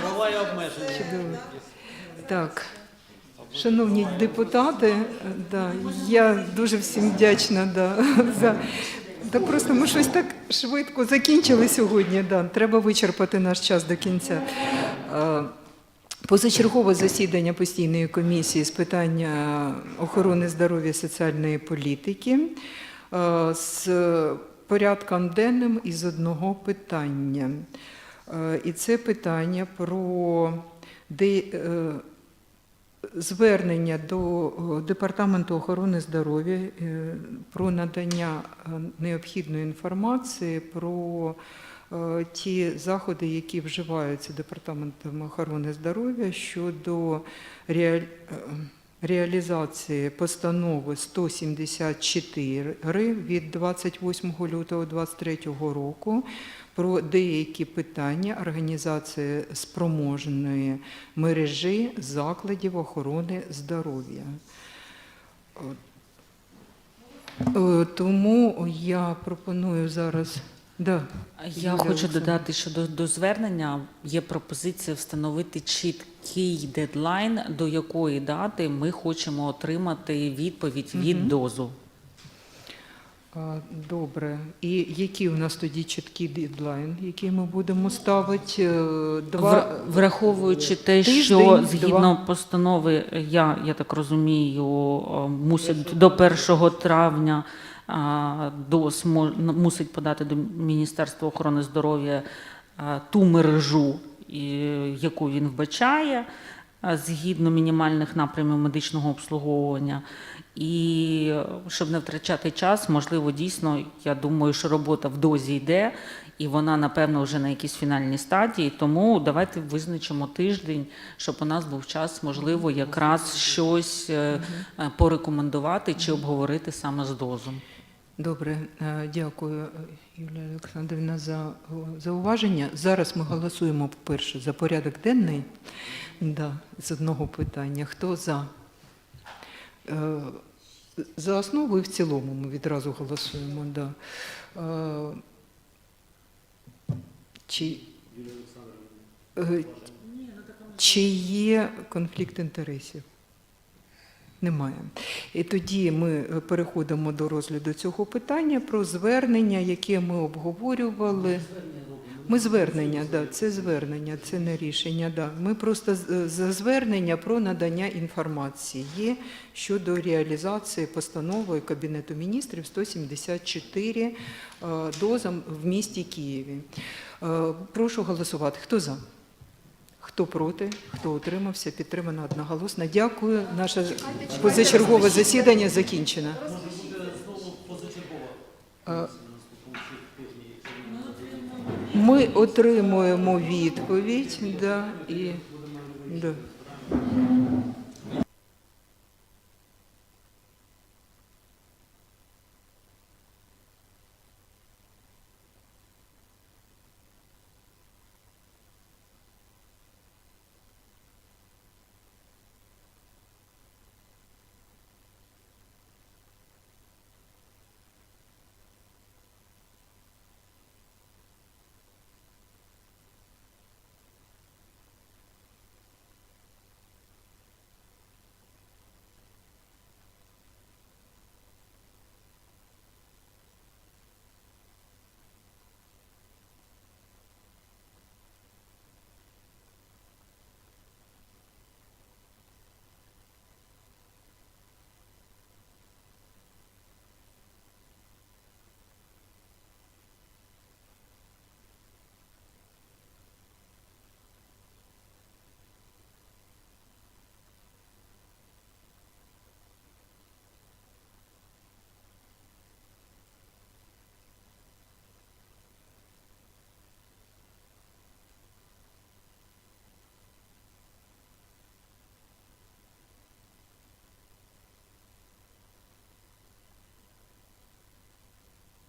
Права і обмеження. Так. Шановні депутати, да, я дуже всім вдячна да, за. Та просто ми щось так швидко закінчили сьогодні. Да. Треба вичерпати наш час до кінця. Позачергове засідання постійної комісії з питання охорони здоров'я соціальної політики з порядком денним із одного питання. Е, І це питання про е, звернення до е, Департаменту охорони здоров'я про надання необхідної інформації про ті заходи, які вживаються Департаментом охорони здоров'я щодо реаль... реалізації постанови 174 від 28 лютого 2023 року про деякі питання організації спроможної мережі закладів охорони здоров'я. Е, Тому я пропоную зараз. Да, Я Юлія хочу Олександрівна. додати, що до, до звернення є пропозиція встановити чіткий дедлайн, до якої дати ми хочемо отримати відповідь від дозу. А, Добре. І який у нас тоді чіткий дедлайн, який ми будемо ставити? Е, Два... Враховуючи те, Тиждень, що два. згідно постанови, я, я так розумію, мусять до 1 травня ДОС мусить подати до Міністерства охорони здоров'я ту мережу, яку він вбачає, згідно мінімальних напрямів медичного обслуговування. І е, щоб не втрачати час, можливо, дійсно, я думаю, що робота в дозі йде, і вона, напевно, вже на якійсь фінальній стадії. Тому давайте визначимо тиждень, щоб у нас був час, можливо, якраз щось е, е, порекомендувати чи обговорити саме з дозом. Добре, е, дякую, е, Юлія Олександрівна, за зауваження. Зараз ми голосуємо вперше за порядок денний да, з одного питання. Хто за? Е, За основу і в цілому ми відразу голосуємо. Да. Чи, чи є конфлікт інтересів? Немає. І тоді ми переходимо до розгляду цього питання про звернення, яке ми обговорювали. Ми звернення, да, це звернення, це не рішення. Да. Ми просто за звернення про надання інформації щодо реалізації постанови Кабінету міністрів 174 е, дозам в місті Києві. Е, Прошу голосувати. Хто за? Хто проти, хто утримався, підтримано одноголосно. Дякую. Наше позачергове засідання закінчено. Е, Ми отримуємо відповідь, да, і да.